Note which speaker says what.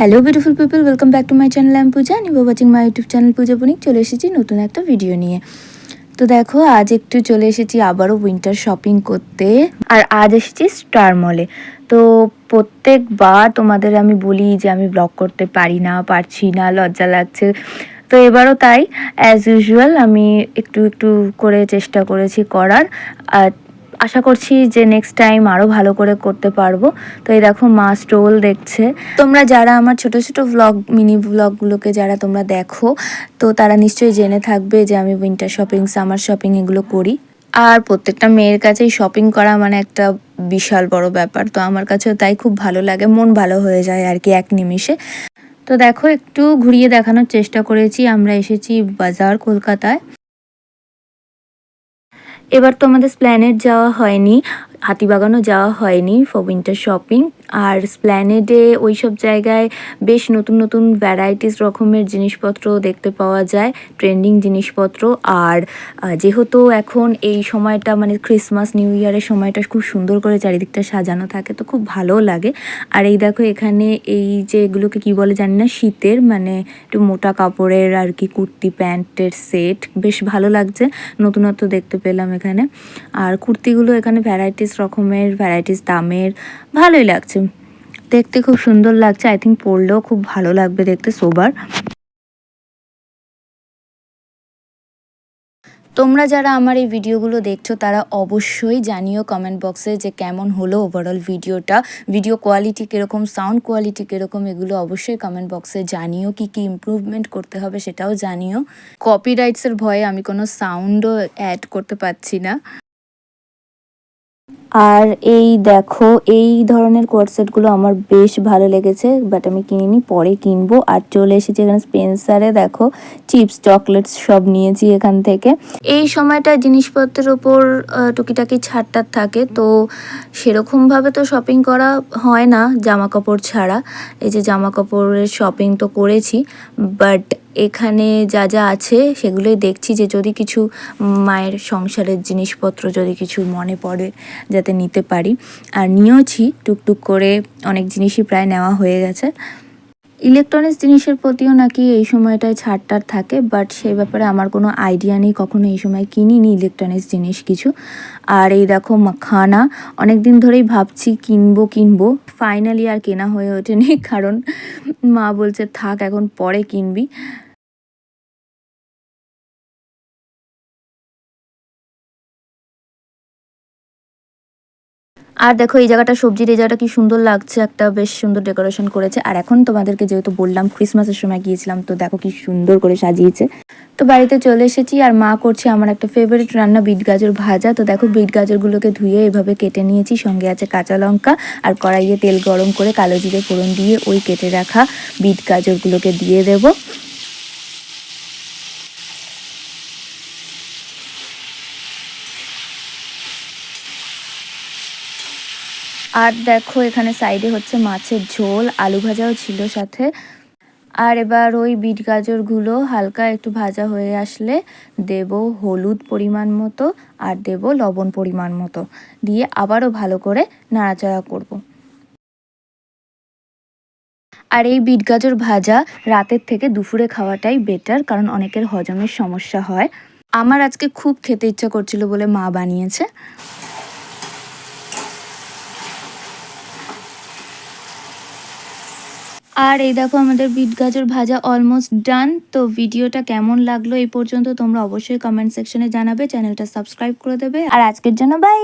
Speaker 1: Hello beautiful people welcome back to my channel I'm Puja নিব watching my YouTube channel Puja Banik চলে এসেছি নতুন একটা video নিয়ে। তো দেখো, আজ একটু চলে এসেছি আবারও উইন্টার শপিং করতে। আর আজ এসেছি স্টার মলে তো প্রত্যেকবার তোমাদের আমি বলি যে আমি ব্লগ করতে পারি না, পারছি না, লজ্জা লাগছে। তো এবারও তাই অ্যাজ ইউজুয়াল আমি একটু একটু করে চেষ্টা করেছি করার। আর আশা করছি যে নেক্সট টাইম আরও ভালো করে করতে পারব। তো এই দেখো মা স্টোল দেখছে। তোমরা যারা আমার ছোট ছোট ভ্লগ মিনি ভ্লগগুলোকে যারা তোমরা দেখো, তো তারা নিশ্চয়ই জেনে থাকবে যে আমি উইন্টার শপিং সামার শপিং এগুলো করি। আর প্রত্যেকটা মেয়ের কাছেই শপিং করা মানে একটা বিশাল বড় ব্যাপার। তো আমার কাছেও তাই খুব ভালো লাগে, মন ভালো হয়ে যায় আর কি এক নিমিষে। তো দেখো একটু ঘুরিয়ে দেখানোর চেষ্টা করেছি। আমরা এসেছি বাজার কলকাতায়। এবার তো আমাদের স্প্ল্যানেট যাওয়া হয়নি হাতিবাগানও যাওয়া হয়নি ফর উইন্টার শপিং আর স্প্ল্যানেডে ওই সব জায়গায় বেশ নতুন নতুন ভ্যারাইটিস রকমের জিনিসপত্র দেখতে পাওয়া যায় ট্রেন্ডিং জিনিসপত্র। আর যেহেতু এখন এই সময়টা মানে ক্রিসমাস নিউ ইয়ারের সময়টা খুব সুন্দর করে চারিদিকটা সাজানো থাকে, তো খুব ভালো লাগে। আর এই দেখো এখানে এই যে এগুলোকে কি বলে জানি না, শীতের মানে একটু মোটা কাপড়ের আর কি কুর্তি প্যান্টের সেট বেশ ভালো লাগছে, নতুনত্ব দেখতে পেলাম এখানে। আর কুর্তিগুলো এখানে ভ্যারাইটিস রকমের ভ্যারাইটিস দামের, ভালোই লাগছে। দেখতে খুব সুন্দর লাগছে। আই থিঙ্ক পরলেও খুব ভালো লাগবে দেখতে সোবার তোমরা যারা আমার এই ভিডিওগুলো দেখছ, তারা অবশ্যই জানিও কমেন্ট বক্সে যে কেমন হলো ওভারঅল ভিডিওটা। ভিডিও কোয়ালিটি কীরকম সাউন্ড কোয়ালিটি কীরকম, এগুলো অবশ্যই কমেন্ট বক্সে জানিও। কি কি ইমপ্রুভমেন্ট করতে হবে সেটাও জানিও। কপিরাইটসের ভয়ে আমি কোনো সাউন্ডও অ্যাড করতে পারছি না। আর এই দেখো, এই ধরনের কোয়ারসেটগুলো আমার বেশ ভালো লেগেছে বাট আমি কিনিনি, পরে কিনবো। আর চলে এসেছি এখানে স্পেন্সারে দেখো চিপস চকলেটস সব নিয়েছি এখান থেকে। এই সময়টা জিনিসপত্রের ওপর টুকিটাকি ছাড়টার থাকে, তো সেরকমভাবে তো শপিং করা হয় না জামা কাপড় ছাড়া। এই যে জামা কাপড়ের শপিং তো করেছি বাট এখানে যা যা আছে সেগুলোই দেখছি যে যদি কিছু মায়ের সংসারের জিনিসপত্র যদি কিছু মনে পড়ে যাতে নিতে পারি। আর নিয়েওছি টুকটুক করে অনেক জিনিসই প্রায় নেওয়া হয়ে গেছে। ইলেকট্রনিক্স জিনিসের প্রতিও নাকি এই সময়টায় ছাড়টার থাকে বাট সেই ব্যাপারে আমার কোনো আইডিয়া নেই, কখনো এই সময় কিনিনি ইলেকট্রনিক্স জিনিস কিছু। আর এই দেখো মাখানা অনেক দিন ধরেই ভাবছি কিনবো কিনবো। ফাইনালি আর কেনা হয়ে ওঠেনি, কারণ মা বলছে, থাক, এখন পরে কিনবি। আর দেখো, এই জায়গাটা, সবজির এই জায়গাটা কি সুন্দর লাগছে, একটা বেশ সুন্দর ডেকোরেশন করেছে। আর এখন তোমাদেরকে যেহেতু বললাম ক্রিসমাসের সময় গিয়েছিলাম, তো দেখো কি সুন্দর করে সাজিয়েছে। তো বাড়িতে চলে এসেছি, আর মা করছে আমার একটা ফেভারিট রান্না, বিট গাজর ভাজা। তো দেখো, বিট গাজরগুলোকে ধুয়ে এভাবে কেটে নিয়েছি, সঙ্গে আছে কাঁচা লঙ্কা, আর কড়াইয়ে তেল গরম করে কালো জিরে ফোড়ন দিয়ে ওই কেটে রাখা বিট গাজরগুলোকে দিয়ে দেবো। আর দেখো, এখানে সাইডে হচ্ছে মাছের ঝোল, আলু ভাজাও ছিল সাথে। আর এবার ওই বিট গাজরগুলো হালকা একটু ভাজা হয়ে আসলে দেব হলুদ পরিমাণ মতো আর দেব লবণ পরিমাণ মতো। দিয়ে আবারও ভালো করে নাড়াচাড়া করব। আর এই বিট গাজর ভাজা রাতের থেকে দুপুরে খাওয়াটাই বেটার কারণ অনেকের হজমের সমস্যা হয়। আমার আজকে খুব খেতে ইচ্ছা করছিল বলে মা বানিয়েছে। আর এই দেখো আমাদের বিট গাজর ভাজা অলমোস্ট ডান তো ভিডিওটা কেমন লাগল এই পর্যন্ত তোমরা অবশ্যই কমেন্ট সেকশনে জানাবে চ্যানেলটা সাবস্ক্রাইব করে দেবে। আর আজকের জন্য বাই